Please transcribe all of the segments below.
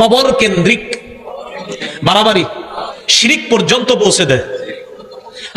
কবর কেন্দ্রিক বাড়াবাড়ি, শিরিক পর্যন্ত পৌঁছে দেয়।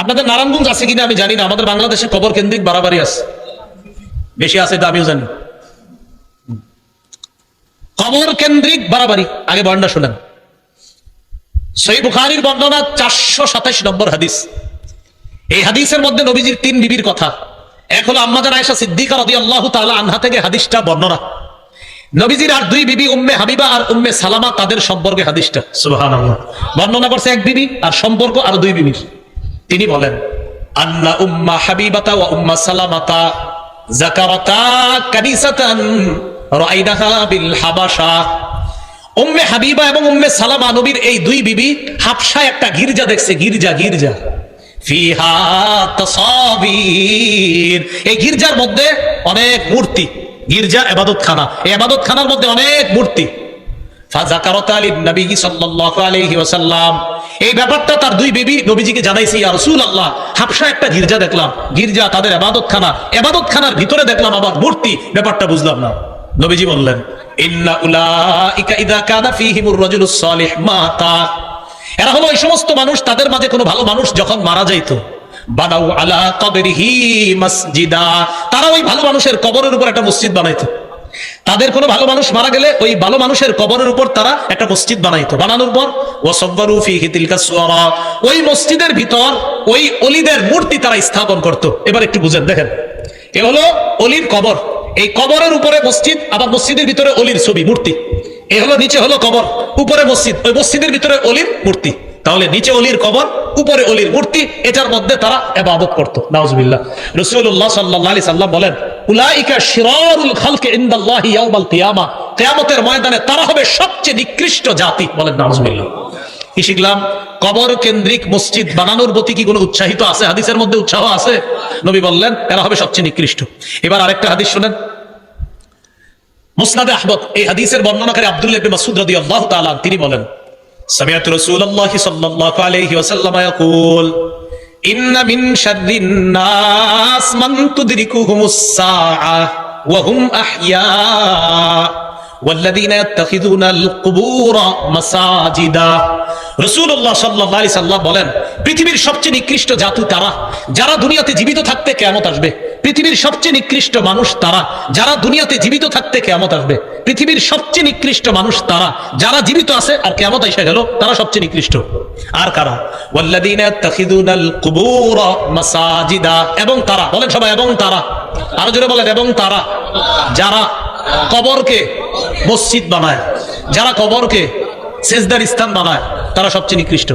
আপনাদের নারায়ণগঞ্জ আছে কিনা আমি জানি না, আমাদের বাংলাদেশে কবর কেন্দ্রিক বাড়াবাড়ি আছে। বেশি আছে এটা আমিও জানি। কবর কেন্দ্রিক বাড়াবাড়ি, আগে বর্ণনা শোনেন। সই বুখারির বর্ণনা চারশো সাতাশ নম্বর হাদিস। এই হাদিসের মধ্যে নবীজির তিন বিবির কথা। এক হলো আম্মাজান আয়েশা সিদ্দিকা রাদিয়াল্লাহু তাআলা আনহা থেকে হাদিসটা বর্ণনা। নবীজির আর দুই বিবি উম্মে হাবিবা আর উম্মে সালামা তাদের সম্পর্কে হাদিসটা। বর্ণনা করছে এক বিবি আর সম্পর্ক আর দুই বিবির। তিনি বলেন আন্না উম্মা হাবিবাতা ওয়া উম্মা সালামাতা যাকারাতা কানিসাতান রাআইনাহা বিল হাবাশা। উম্মে হাবিবা এবং উম্মে সালামা নবীর এই দুই বিবি একটা গির্জা দেখছে গির্জা গির্জা। ফিহা তাসাবির। এই গির্জার মধ্যে অনেক মূর্তি। গির্জা এবাদত খানা এই এবাদত খানার মধ্যে অনেক মূর্তি। এই ব্যাপারটা তার দুই বিবি নবীজিকে জানাইছে রাসূলুল্লাহ, হাবশা একটা গির্জা দেখলাম। গির্জা তাদের এবাদত খানা খানার ভিতরে দেখলাম আবার মূর্তি। ব্যাপারটা বুঝলাম না। নবীজি বললেন এরা হলো এই সমস্ত মানুষ, তাদের মাঝে কোনো ভালো মানুষ যখন মারা যাইতো বানাউ আলা কবরিহি মসজিদা। তারা ওই ভালো মানুষের কবরের উপর একটা মসজিদ বানাইতো। তাদের কোনো ভালো মানুষ মারা গেলে ওই ভালো মানুষের কবরের উপর তারা একটা মসজিদ বানাইতো। বানানোর পর, ওয়াসাব্বারু ফিহি তিলকা সুওয়ারা ওই মসজিদের ভিতর ওই অলিদের মূর্তি তারা স্থাপন করত। এবার একটু বুঝেন, দেখেন। এ হলো অলির কবর। এই কবরের উপরে মসজিদ, আবার মসজিদের ভিতরে অলির ছবি, মূর্তি। এ হলো, নিচে হলো কবর, উপরে মসজিদ। ওই মসজিদের ভিতরে অলির মূর্তি। তাহলে নিচে অলির কবর উপরে অলির মূর্তি, এটার মধ্যে তারা এবাদত করতো। নাউজুবিল্লাহ। রসুল্লাহ সাল্লাহ সাল্লাম বলেন, উলাইকা শিরারুল খালকে ইয়াউমাল কিয়ামা। কিয়ামতের ময়দানে তারা হবে সবচেয়ে নিকৃষ্ট জাতি বলেন কবর কেন্দ্রিক মসজিদ বানানোর প্রতি কি কোনো উৎসাহিত আছে? হাদিসের মধ্যে উৎসাহ আছে? নবী বললেন, এরা হবে সবচেয়ে নিকৃষ্ট। এবার আরেকটা হাদিস শুনেন। মুসনাদে আহমদ, এই হাদিসের বর্ণনাকারী আব্দুল্লাহ মাসউদ রাদিয়াল্লাহু তাআলা তিনি বলেন سمعت رسول الله صلى الله عليه وسلم يقول إن من شر الناس من تدركهم الساعة وهم أحياء والذين يتخذون القبور مساجدا রসুল্লাহ সাল্লাহ সাল্লাম বলেন পৃথিবীর সবচেয়ে নিকৃষ্ট জাতি তারা যারা দুনিয়াতে জীবিত থাকতে কেমত আসবে পৃথিবীর সবচেয়ে নিকৃষ্ট মানুষ তারা। যারা দুনিয়াতে জীবিত থাকতে কেমত আসবে। পৃথিবীর সবচেয়ে নিকৃষ্ট মানুষ তারা। যারা জীবিত আছে আর কেমত এসে গেল, তারা সবচেয়ে নিকৃষ্ট। আর কারা? মাসাজিদা। এবং তারা। বলেন সবাই, এবং তারা। আরও জোরে বলেন, এবং তারা। যারা কবরকে মসজিদ বানায়, যারা কবরকে সেজদার স্থান বানায়, তারা সবচেয়ে নিকৃষ্ট।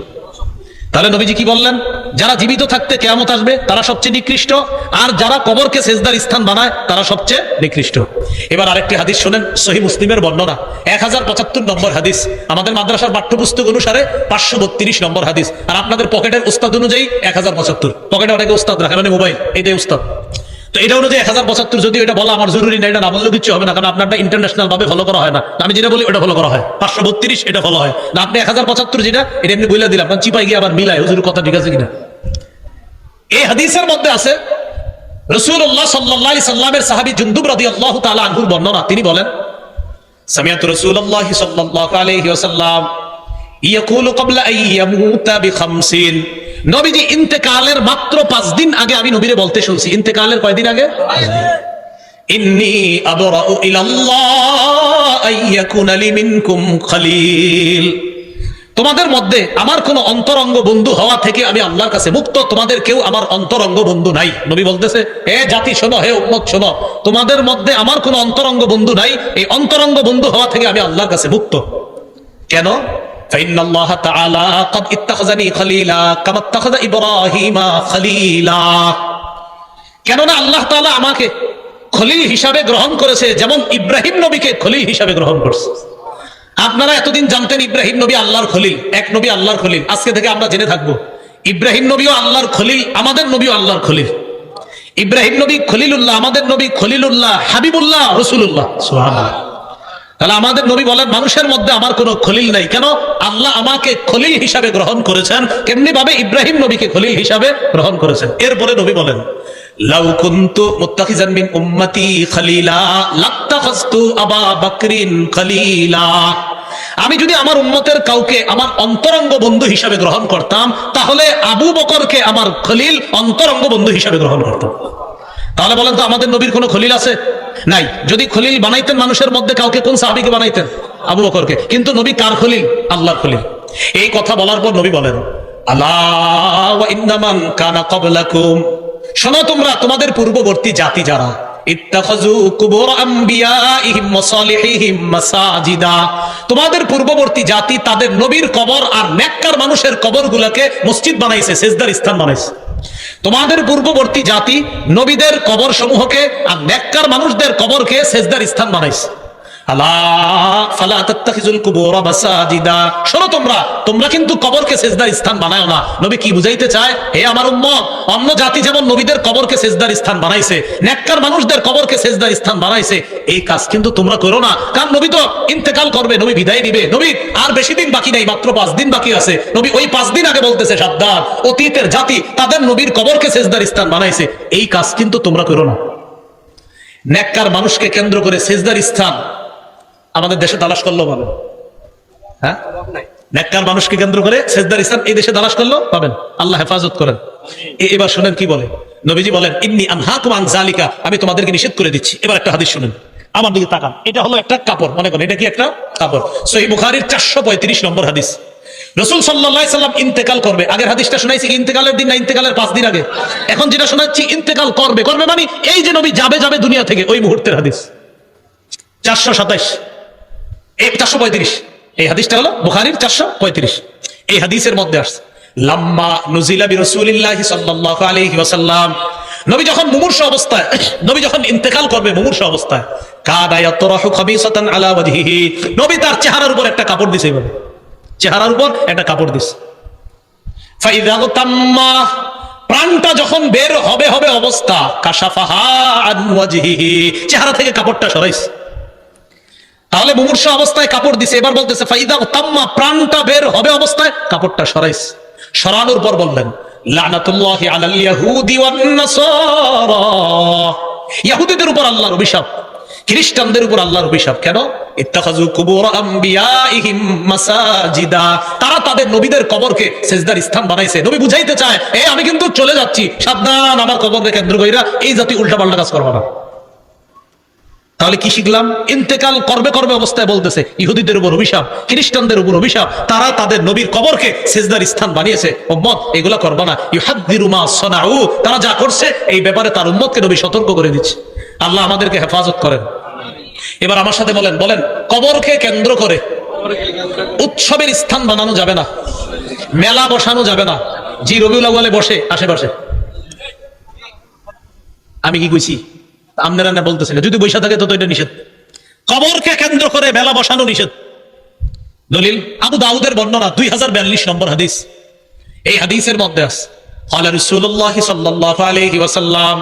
তাহলে নবীজি কি বললেন? যারা জীবিত থাকতে কেয়ামত আসবে, তারা সবচেয়ে নিকৃষ্ট। আর যারা কবরকে সেজদার স্থান বানায়, তারা সবচেয়ে নিকৃষ্ট। এবার আরেকটি হাদিস শোনেন, সহি মুসলিমের বর্ণনা। এক হাজার পঁচাত্তর নম্বর হাদিস। আমাদের মাদ্রাসার পাঠ্যপুস্তক অনুসারে পাঁচশো বত্রিশ নম্বর হাদিস। আর আপনাদের পকেটের উস্তাদ অনুযায়ী এক হাজার পঁচাত্তর। পকেটে অনেকে উস্তাদ রাখে মানে মোবাইল। এটাই উস্তাদ তো এটা অনুযায়ী এক হাজার পঁচাত্তর যদি এটা বলা আমার জরুরি না, এটা না বললেও কিছু হবে না, কারণ আপনারটা ইন্টারন্যাশনাল ভাবে ফলো করা হয় না। আমি যেটা বলি ওটা ফলো করা হয়। পাঁচশো বত্রিশ এটা ফলো হয়। না, আপনি এক হাজার পঁচাত্তর যেটা, এটা এমনি বলে দিলাম আপনার চিপাই গিয়ে আবার মিলায়, হুজুর কথা ঠিক আছে কিনা? এই হাদিসের মধ্যে আছে রসুল্লাহ সাল্লাহ সাল্লামের সাহাবি জুন্দুব রাদি আল্লাহ তালা আনহুর বর্ণনা। তিনি বলেন, সামিয়াত রসুল্লাহ সাল্লাহ আলহি ওসাল্লাম ইয়াকুলু ক্বাবলা আন ইয়ামুতা বিখামসিন। নবীজি ইন্তেকালের মাত্র পাঁচ দিন আগে আমি নবীরে বলতে শুনছি। ইন্তেকালের কয়দিন আগে? তোমাদের মধ্যে আমার কোন অন্তরঙ্গ বন্ধু হওয়া থেকে আমি আল্লাহর কাছে মুক্ত, তোমাদের কেউ আমার অন্তরঙ্গ বন্ধু নাই। নবী বলতেছে, হে জাতি শোনো, হে উম্মত শোনো, তোমাদের মধ্যে আমার কোন অন্তরঙ্গ বন্ধু নাই। এই অন্তরঙ্গ বন্ধু হওয়া থেকে আমি আল্লাহর কাছে মুক্ত। কেন? فإن الله تعالى قد اتخذني خليلا كما اتخذ إبراهيم خليلا কেননা আল্লাহ তাআলা আমাকে খলিল হিসাবে গ্রহণ করেছে যেমন ইব্রাহিম নবীকে খলিল হিসাবে গ্রহণ করছে আপনারা এতদিন জানতেন ইব্রাহিম নবী আল্লাহর খলিল এক নবী আল্লাহর খলিল আজকে থেকে আমরা জেনে থাকবো ইব্রাহিম নবীও আল্লাহর খলিল আমাদের নবীও আল্লাহর খলিল ইব্রাহিম নবী খলিলুল্লাহ আমাদের নবী খলিলুল্লাহ হাবিবুল্লাহ রসুল্লাহ সুবহানাল্লাহ তাহলে আমাদের নবী বলেন, মানুষের মধ্যে আমার কোনো খলিল নাই। কেন? আল্লাহ আমাকে খলিল হিসাবে গ্রহণ করেছেন। কেমনি ভাবে ইব্রাহিম নবীকে খলিল হিসাবে গ্রহণ করেছেন। এরপরে নবী বলেন আমি যদি আমার উন্মতের কাউকে আমার অন্তরঙ্গ বন্ধু হিসাবে গ্রহণ করতাম, তাহলে আবু বকরকে আমার খলিল অন্তরঙ্গ বন্ধু হিসাবে গ্রহণ করতাম। তাহলে বলেন তো আমাদের নবীর কোনো খলিল আছে? নাই। যদি খলিল বানাইতেন মানুষের মধ্যে, কাউকে কোন সাহাবিকে বানাইতেন? আবু বকরকে। কিন্তু নবী কার খলিল? আল্লাহর খলিল। এই কথা বলার পর নবী বলেন শোনো তোমরা, তোমাদের পূর্ববর্তী জাতি যারা কুবুর তোমাদের পূর্ববর্তী জাতি তাদের নবীর কবর আর নেককার মানুষের কবরগুলোকে মসজিদ বানাইছে, সেজদার স্থান বানাইছে। তোমাদের পূর্ববর্তী জাতি নবীদের কবর সমূহকে আর নেককার মানুষদের কবরকে সেজদার স্থান বানাইছে। ইন্তেকাল করবে, নবী বিদায় নিবে নবী, আর বেশি দিন বাকি নেই, মাত্র পাঁচ দিন বাকি আছে। নবী ওই পাঁচ দিন আগে বলতেছে, সাবধান, অতীতের জাতি তাদের নবীর কবরকে সেজদার স্থান বানাইছে। এই কাজ কিন্তু তোমরা করো না। নেককার মানুষকে কেন্দ্র করে সেজদার স্থান আমাদের দেশে তালাশ করল পাবেন। হ্যাঁ? নেককার মানুষকে কেন্দ্র করে সেজদার ইসলাম এই দেশে তালাশ করল পাবেন। আল্লাহ হেফাজত করেন। এবার শুনেন কি বলে? নবীজি বলেন, ইন্নি আনহাকুম আন জালিকা আমি তোমাদেরকে নিষেধ করে দিচ্ছি। এবার একটা হাদিস শুনেন। আমার দিকে তাকান। এটা হলো একটা কাপড়, মনে করেন। এটা কি একটা কাপড়? সহি বুখারীর চারশো পঁয়ত্রিশ নম্বর হাদিস। রসুল সাল্লাম ইন্তেকাল করবে। আগের হাদিসটা শোনাইছি ইন্তেকালের দিন না, ইন্তেকালের পাঁচ দিন আগে। এখন যেটা শোনাচ্ছি, ইন্তেকাল করবে। করবে মানে এই যে নবী যাবে যাবে দুনিয়া থেকে, ওই মুহূর্তের হাদিস। চারশো সাতাইশ। এই চারশো পঁয়ত্রিশ। এই হাদিসটা হলো বুখারির চারশো পঁয়ত্রিশ। এই হাদিসের মধ্যে আসছে, লাম্মা নবী যখন মুমূর্ষ অবস্থায়, নবী যখন ইন্তেকাল করবে মুমূর্ষ অবস্থায় নবী তার চেহারার উপর একটা কাপড় দিছে এইভাবে চেহারার উপর একটা কাপড় দিছে। প্রাণটা যখন বের হবে হবে অবস্থা চেহারা থেকে কাপড়টা সরাইছে। তাহলে মুমূর্ষ অবস্থায় কাপড় দিছে, এবার বলতেছে, ফাইদা তাম্মা প্রাণটা বের হবে অবস্থায়? কাপড়টা সরাইছে। সরানোর পর বললেন, লানাতুল্লাহি আলাল ইয়াহুদি ওয়ান নাসারা। ইহুদিদের উপর আল্লাহর অভিশাপ, খ্রিস্টানদের উপর আল্লাহর অভিশাপ। কেন? ইত্তাখাযু কুবুর আম্বিয়াইহিম মাসাজিদা। তারা তাদের নবীদের কবরকে সেজদার স্থান বানাইছে। নবী বুঝাইতে চায়, এ, আমি কিন্তু চলে যাচ্ছি। সাবধান, আমার কবরকে কেন্দ্র কইরা এই জাতি উল্টাপাল্টা কাজ করবে না। তাহলে কি শিখলাম? ইন্তেকাল করবে করবে অবস্থায় বলতেছে, ইহুদিদের উপর অভিশাপ, খ্রিস্টানদের উপর অভিশাপ, তারা তাদের নবীর কবরকে সেজদার স্থান বানিয়েছে। উম্মত, এগুলা করবা না। ইউহাদ্দিরুমা সনাউ, তারা যা করছে, এই ব্যাপারে তার উম্মতকে নবী সতর্ক করে দিচ্ছে। আল্লাহ আমাদেরকে হেফাজত করেন। এবার আমার সাথে বলেন বলেন, কবরকে কেন্দ্র করে উৎসবের স্থান বানানো যাবে না, মেলা বসানো যাবে না। জি রবিউল বসে, আশেপাশে। আমি কি কইছি? আপনারা না বলতেছেন যদি বৈশা থাকে তো তো এটা নিষেধ কবরকে কেন্দ্র করে মেলা বসানো নিষেধ দলিল আবু দাউদের বর্ণনা দুই হাজার বিয়াল্লিশ নম্বর হাদিস এই হাদিসের মধ্যে আছে قال رسول الله صلى الله عليه وسلم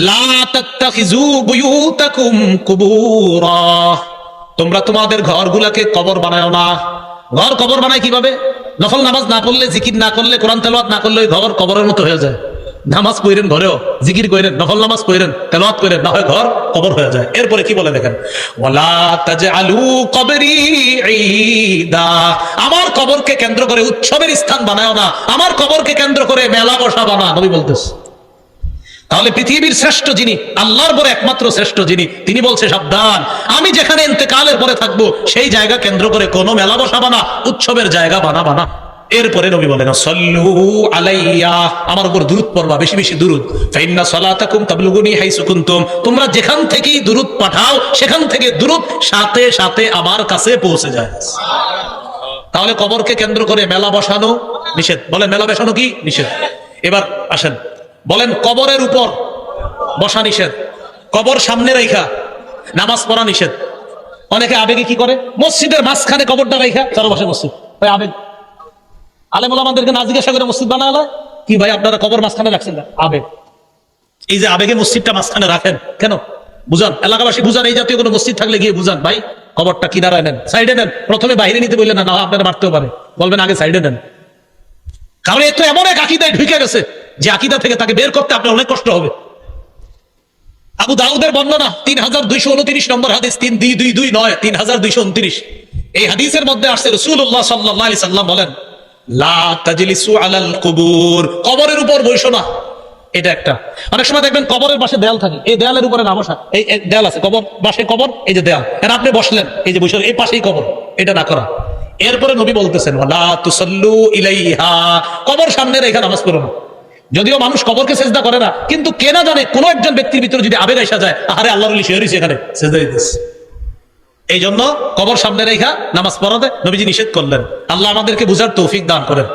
لا تتخذوا بيوتكم قبورا তোমরা তোমাদের ঘরগুলাকে কবর বানায় না ঘর কবর বানায় কিভাবে নফল নামাজ না পড়লে জিকির না করলে কোরআন তেলাওয়াত না করলে ওই ঘর কবরের মতো হয়ে যায় নামাজ পড়েন ঘরেও, জিকির করেন, নফল নামাজ পড়েন, তেলাওয়াত করেন, না হয় ঘর কবর হয়ে যায়। এরপরে কি বলে দেখেন? ওয়ালা তাজআলু কবরি ঈদা। আমার কবরকে কেন্দ্র করে উৎসবের স্থান বানায় না, আমার কবরকে কেন্দ্র করে মেলা বসাবা না নবী বলতেছে। তাহলে পৃথিবীর শ্রেষ্ঠ যিনি, আল্লাহর পরে একমাত্র শ্রেষ্ঠ যিনি, তিনি বলছে সাবধান। আমি যেখানে ইন্তেকালের পরে থাকব, সেই জায়গা কেন্দ্র করে কোনো মেলা বসাবা না উৎসবের জায়গা বানাবা না এরপরে নবী বলেন সল্লু আলাইয়া। আমার উপর দূরত পড়বা, বেশি বেশি দূরত। ফাইন্না সালাতাকুম তাবলুগুনি হাইসু কুনতুম। তোমরা যেখান থেকেই দূরত পাঠাও, সেখান থেকে দূরত সাথে সাথে আমার কাছে পৌঁছে যায়। তাহলে কবরকে কেন্দ্র করে মেলা বসানো নিষেধ। বলেন, মেলা বসানো কি? নিষেধ। এবার আসেন। বলেন, কবরের উপর বসা নিষেধ। কবর সামনে রেখা নামাজ পড়া নিষেধ। অনেকে আবেগে কি করে? মসজিদের মাঝখানে কবরটা রেখা বসে মসজিদ। আবেগ। আলেমুল আমাদেরকে না জিজ্ঞাসা করে মসজিদ বানালে? কি ভাই, আপনারা কবর মাঝখানে রাখছেন না? আবেগ। এই যে আবেগে মসজিদটা মাঝখানে রাখেন, কেন? বুঝান, এলাকাবাসী বুঝান, এই জাতীয় কোনো মসজিদ থাকলে গিয়ে বুঝান। ভাই, কবরটা কিনারায় নেন, সাইডে নেন। প্রথমে বাইরে নিতে বললেন, না আপনারা মারতেও পারে। বলবেন, আগে সাইডে নেন। কারণ এ তো এমন এক আকিদায় ঢুকে গেছে, যে আকিদা থেকে তাকে বের করতে আপনার অনেক কষ্ট হবে। আবু দাউদের বর্ণনা, তিন হাজার দুইশো উনত্রিশ নম্বর হাদিস, তিন দুই দুই দুই নয়, তিন হাজার দুইশো উনত্রিশ। এই হাদিসের মধ্যে আসছে রসুল্লাহ সাল্লাহ সাল্লাম বলেন কবরের উপর বসো না। এটা একটা। অনেক সময় দেখবেন কবরের দেয়াল থাকে। এই দেয়ালের উপরে না বসা এই দেয়াল আছে। কবর, পাশে কবর, এই যে দেয়াল। আপনি বসলেন, এই যে বসে এই পাশেই কবর। এটা না করা। এরপরে নবী বলতেছেন কবর সামনে রেখে নামাজ পড়ো না। যদিও মানুষ কবরকে চেষ্টা করে না, কিন্তু কেনা জানে কোনো একজন ব্যক্তির ভিতরে যদি আবেগ আসা যায় আরে আল্লাহ হয়েছে এখানে। দিতেছে এই জন্য কবর সামনে রেখা, নামাজ পড়াতে নবীজি নিষেধ করলেন। আল্লাহ আমাদেরকে বুঝার তৌফিক দান করেন।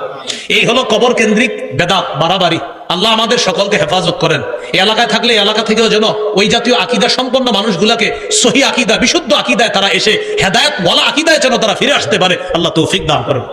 এই হলো কবর কেন্দ্রিক বেদাত, বাড়াবাড়ি। আল্লাহ আমাদের সকলকে হেফাজত করেন। এই এলাকায় থাকলে এলাকা থেকেও যেন ওই জাতীয় আকিদা সম্পন্ন মানুষগুলাকে সহি আকিদা, বিশুদ্ধ আকিদায় তারা এসে হেদায়ত বলা আকিদায় যেন তারা ফিরে আসতে পারে, আল্লাহ তৌফিক দান করেন।